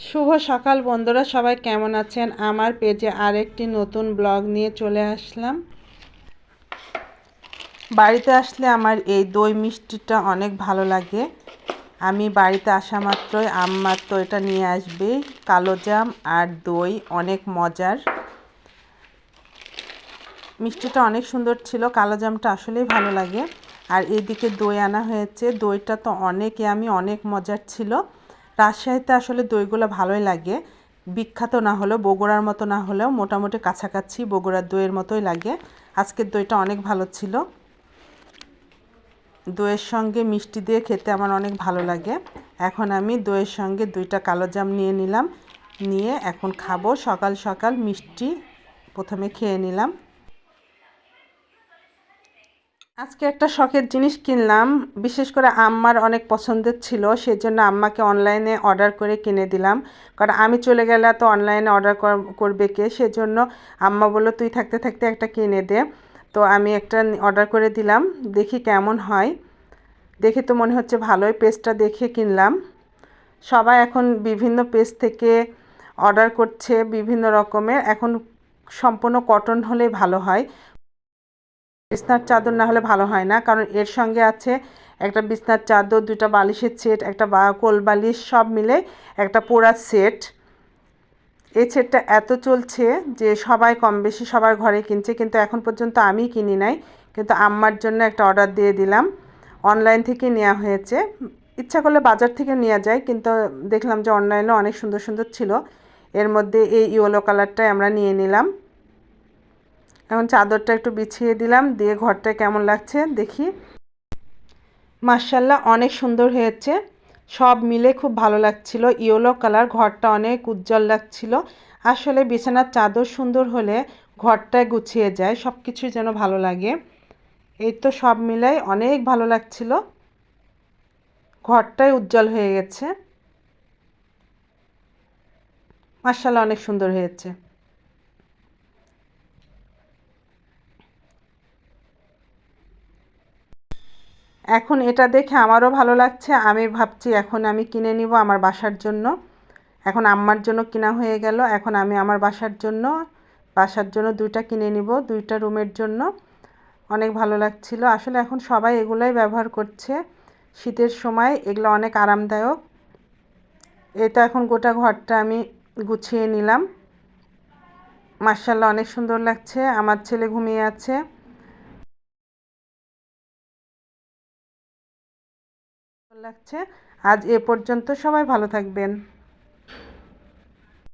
শুভ সকাল বন্ধুরা, সবাই কেমন আছেন? আমার পেজে আরেকটি নতুন ব্লগ নিয়ে চলে আসলাম। বাড়িতে আসলে আমার এই দই মিষ্টিটা অনেক ভালো লাগে। আমি বাড়িতে আসা মাত্রই আমার তো এটা নিয়ে আসবে। কালো জাম আর দই অনেক মজার। মিষ্টিটা অনেক সুন্দর ছিল, কালো জামটা আসলেই ভালো লাগে। আর এদিকে দই আনা হয়েছে। দইটা তো অনেক আমি অনেক মজার ছিল। রাজশাহীতে আসলে দইগুলো ভালোই লাগে। বিখ্যাত না হলেও, বগুড়ার মতো না হলেও মোটামুটি কাছাকাছি বগুড়ার দইয়ের মতোই লাগে। আজকের দইটা অনেক ভালো ছিল। দইয়ের সঙ্গে মিষ্টি দিয়ে খেতে আমার অনেক ভালো লাগে। এখন আমি দইয়ের সঙ্গে দুইটা কালো জাম নিয়ে নিলাম। নিয়ে এখন খাব সকাল সকাল মিষ্টি প্রথমে খেয়ে নিলাম। আজকে একটা শখের জিনিস কিনলাম। বিশেষ করে আম্মার অনেক পছন্দের ছিল, সেজন্য আম্মাকে অনলাইনে অর্ডার করে কিনে দিলাম। কারণ আমি চলে গেলে তো অনলাইনে অর্ডার করবে কে? সেজন্য আম্মা বলল, তুই থাকতে থাকতে একটা কিনে দে। তো আমি একটা অর্ডার করে দিলাম। দেখি কেমন হয়। দেখে তো মনে হচ্ছে ভালোই পেজটা দেখে কিনলাম। সবাই এখন বিভিন্ন পেজ থেকে অর্ডার করছে বিভিন্ন রকমের। এখন সম্পূর্ণ কটন হলে ভালো হয়। বিছনার চাদর না হলে ভালো হয় না। কারণ এর সঙ্গে আছে একটা বিছনার চাদর দুটা বালিশের সেট, একটা বা, কোল বালিশ সব মিলে একটা পোড়া সেট। এই সেটটা এত চলছে যে সবাই কম বেশি সবার ঘরে কিনছে, কিন্তু এখন পর্যন্ত আমি কিনি নাই। কিন্তু আম্মার জন্য একটা অর্ডার দিয়ে দিলাম। অনলাইন থেকে নেওয়া হয়েছে। ইচ্ছা করলে বাজার থেকে নেওয়া যায়, কিন্তু দেখলাম যে অনলাইনে অনেক সুন্দর সুন্দর ছিল। এর মধ্যে এই ইয়েলো কালারটাই আমরা নিয়ে নিলাম। এখন চাদরটা একটু বিছিয়ে দিলাম, দিয়ে ঘরটা কেমন লাগছে দেখি। মার্শাল্লাহ অনেক সুন্দর হয়েছে। সব মিলে খুব ভালো লাগছিল। ইয়েলো কালার, ঘরটা অনেক উজ্জ্বল লাগছিল। আসলে বিছানার চাদর সুন্দর হলে ঘরটায় গুছিয়ে যায় সব কিছুই যেন ভালো লাগে। এই তো সব মিলাই অনেক ভালো লাগছিল। ঘরটাই উজ্জ্বল হয়ে গেছে। মার্শাল্লাহ অনেক সুন্দর হয়েছে। এখন এটা দেখে আমারও ভালো লাগছে। আমি ভাবছি এখন আমি কিনে নিব আমার বাসার জন্য। এখন আম্মার জন্য কিনা হয়ে গেল। এখন আমি আমার বাসার জন্য বাসার জন্য দুইটা কিনে নিব, দুইটা রুমের জন্য। অনেক ভালো লাগছিল। আসলে এখন সবাই এগুলাই ব্যবহার করছে। শীতের সময় এগুলো অনেক আরামদায়ক। এটা এখন গোটা ঘরটা আমি গুছিয়ে নিলাম। মার্শাল্লাহ অনেক সুন্দর লাগছে। আমার ছেলে ঘুমিয়ে আছে। লাগছে। আজ এ পর্যন্ত সবাই ভালো থাকবেন।